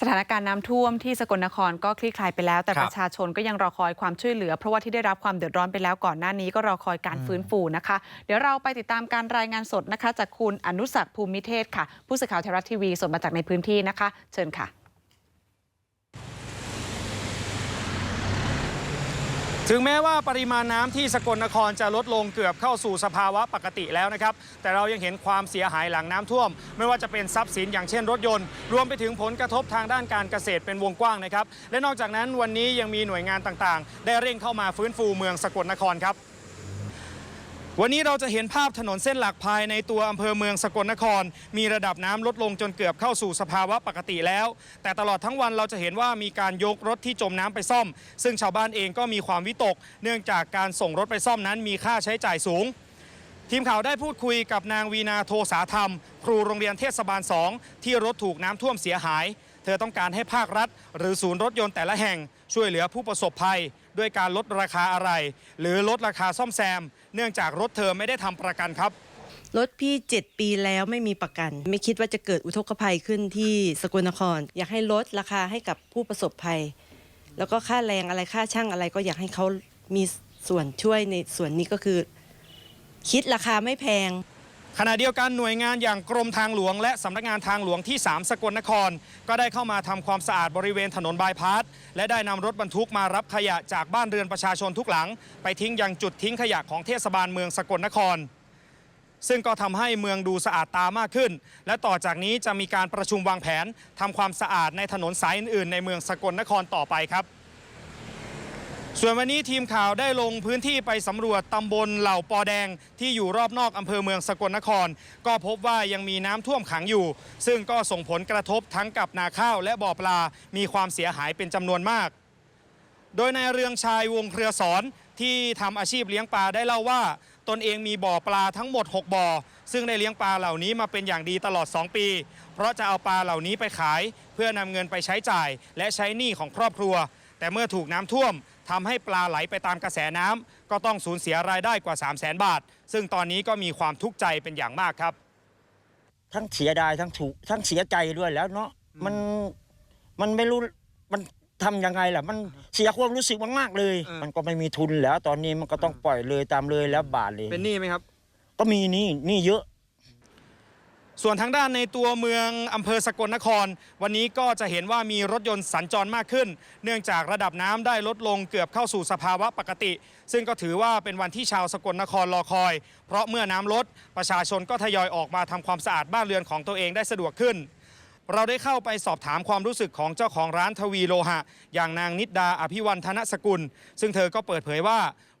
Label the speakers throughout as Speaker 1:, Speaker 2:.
Speaker 1: สถานการณ์น้ำท่วมที่สกลนครก็คลี่คลายไปแล้ว แต่
Speaker 2: ครับ
Speaker 1: ประชาชนก็ยังรอคอยความช่วยเหลือ เพราะว่าที่ได้รับความเดือดร้อนไปแล้วก่อนหน้านี้ก็รอคอยการฟื้นฟูนะคะ เดี๋ยวเราไปติดตามการรายงานสดนะคะ จากคุณอนุสักษ์ภูมิเทศค่ะ ผู้สื่อข่าวไทยรัฐทีวีสดมาจากในพื้นที่นะคะ เชิญค่ะ
Speaker 2: ถึงแม้ว่าปริมาณน้ำที่สกลนครจะลดลงเกือบเข้าสู่สภาวะปกติแล้วนะครับ แต่เรายังเห็นความเสียหายหลังน้ำท่วม ไม่ว่าจะเป็นทรัพย์สินอย่างเช่นรถยนต์ รวมไปถึงผลกระทบทางด้านการเกษตรเป็นวงกว้างนะครับ และนอกจากนั้นวันนี้ยังมีหน่วยงานต่างๆ ได้เร่งเข้ามาฟื้นฟูเมืองสกลนครครับ วันนี้เราจะเห็นภาพถนนเส้นหลักภายในตัวอำเภอเมืองสกลนคร มีระดับน้ำลดลงจนเกือบเข้าสู่สภาวะปกติแล้ว แต่ตลอดทั้งวันเราจะเห็นว่ามีการยกรถที่จมน้ำไปซ่อม ซึ่งชาวบ้านเองก็มีความวิตก เนื่องจากการส่งรถไปซ่อมนั้นมีค่าใช้จ่ายสูง ทีมข่าวได้พูดคุยกับนางวีนาโทสาธรรม ครูโรงเรียนเทศบาล2ที่รถถูกน้ำท่วมเสียหาย เธอต้องการให้ภาครัฐ หรือศูนย์รถยนต์แต่ละแห่ง ช่วยเหลือผู้ประสบภัย ด้วยการลดราคาอะไร หรือลดราคาซ่อมแซม เนื่องจากรถเธอไม่ได้ทำประกันครับ
Speaker 3: รถพี่ 7 ปีแล้วไม่มีประกัน ไม่คิดว่าจะเกิดอุทกภัยขึ้นที่สกลนคร อยากให้ลดราคาให้กับผู้ประสบภัย แล้วก็ค่าแรงอะไรค่าช่างอะไรก็อยากให้เขามีส่วนช่วยในส่วนนี้ก็คือ คิดราคาไม่แพง
Speaker 2: ขณะเดียวกันหน่วยงานอย่างกรมทางหลวง และสำนักงานทางหลวงที่ 3 สกลนคร ก็ได้เข้ามาทำความสะอาดบริเวณถนนบายพาสและได้นำรถบรรทุกมารับขยะจากบ้านเรือนประชาชนทุกหลัง ไปทิ้งยังจุดทิ้งขยะของเทศบาลเมืองสกลนคร ซึ่งก็ทำให้เมืองดูสะอาดตามากขึ้น และต่อจากนี้จะมีการประชุมวางแผนทำความสะอาดในถนนสายอื่นๆ ในเมืองสกลนครต่อไปครับ ส่วนวันนี้ทีมข่าวได้ลงพื้นที่ไปสำรวจตำบลเหล่าปอแดงที่อยู่รอบนอกอำเภอเมืองสกลนคร ก็พบว่ายังมีน้ำท่วมขังอยู่ ซึ่งก็ส่งผลกระทบทั้งกับนาข้าวและบ่อปลา มีความเสียหายเป็นจำนวนมาก โดยนายเรืองชัยวงเครือสอนที่ทำอาชีพเลี้ยงปลาได้เล่าว่า ตนเองมีบ่อปลาทั้งหมด 6 บ่อ ซึ่งได้เลี้ยงปลาเหล่านี้มาเป็นอย่างดีตลอด 2 ปี เพราะจะเอาปลาเหล่านี้ไปขาย เพื่อนำเงินไปใช้จ่าย และใช้หนี้ของครอบครัว แต่เมื่อถูกน้ำท่วมทำให้ปลาไหลไปตามกระแสน้ำก็ต้องสูญเสียรายได้กว่า 3 0 0แสนบาท ซึ่งตอนนี้ก็มีความทุกข์ใจเป็นอย่างมากครับ
Speaker 4: ทั้งเสียดายทั้งถูกทั้งเสียใจด้วยแล้วเนาะมันมันไม่รู้มันทำยังไงล่ะ มันเสียความรู้สึกมากๆเลย
Speaker 2: เออ
Speaker 4: มันก็ไม่มีทุนแล้ว ตอนนี้มันก็ต้องปล่อยเลยตามเลยแล้วบาทเลย
Speaker 2: เป็นหนี้ไหมครับ
Speaker 4: ก็มีหนี่นี่เยอะ
Speaker 2: ส่วนทางด้านในตัวเมืองอำเภอสกลนคร วันนี้ก็จะเห็นว่ามีรถยนต์สัญจรมากขึ้น เนื่องจากระดับน้ำได้ลดลงเกือบเข้าสู่สภาวะปกติ ซึ่งก็ถือว่าเป็นวันที่ชาวสกลนครรอคอย เพราะเมื่อน้ำลด ประชาชนก็ทยอยออกมาทำความสะอาดบ้านเรือนของตัวเองได้สะดวกขึ้น เราได้เข้าไปสอบถามความรู้สึกของเจ้าของร้านทวีโลหะ อย่างนางนิดดาอภิวันธนสกุล ซึ่งเธอก็เปิดเผยว่า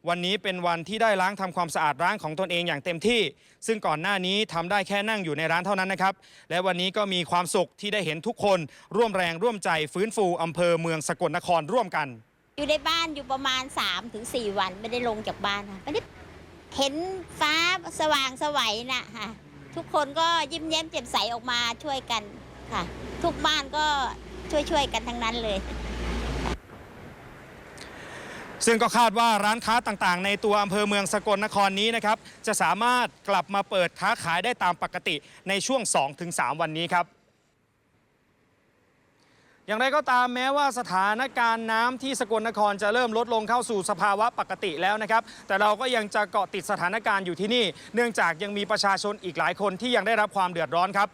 Speaker 2: วันนี้เป็นวันที่ได้ล้างทำความสะอาดร้านของตนเองอย่างเต็มที่ ซึ่งก่อนหน้านี้ทำได้แค่นั่งอยู่ในร้านเท่านั้นนะครับ และวันนี้ก็มีความสุขที่ได้เห็นทุกคนร่วมแรงร่วมใจฟื้นฟูอำเภอเมืองสกลนครร่วมกัน
Speaker 5: อยู่ในบ้านอยู่ประมาณ3ถึง4วันไม่ได้ลงจากบ้านค่ะไม่ได้เห็นฟ้าสว่างสวัยนะค่ะทุกคนก็ยิ้มแย้มแจ่มใสออกมาช่วยกัน ค่ะ ทุกบ้านก็ช่วยช่วยๆกันทั้งนั้นเลย
Speaker 2: ซึ่งก็คาดว่าร้านค้าต่างๆ ในตัวอำเภอเมืองสกลนครนี้นะครับ จะสามารถกลับมาเปิดค้าขายได้ตามปกติในช่วง 2-3 วันนี้ครับอย่างไรก็ตามแม้ว่าสถานการณ์น้ำที่สกลนครจะเริ่มลดลงเข้าสู่สภาวะปกติแล้วนะครับ แต่เราก็ยังจะเกาะติดสถานการณ์อยู่ที่นี่ เนื่องจากยังมีประชาชนอีกหลายคนที่ยังได้รับความเดือดร้อนครับ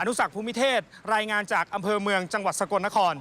Speaker 2: อนุสักภูมิเทศ รายงานจากอำเภอเมืองจังหวัดสกลนคร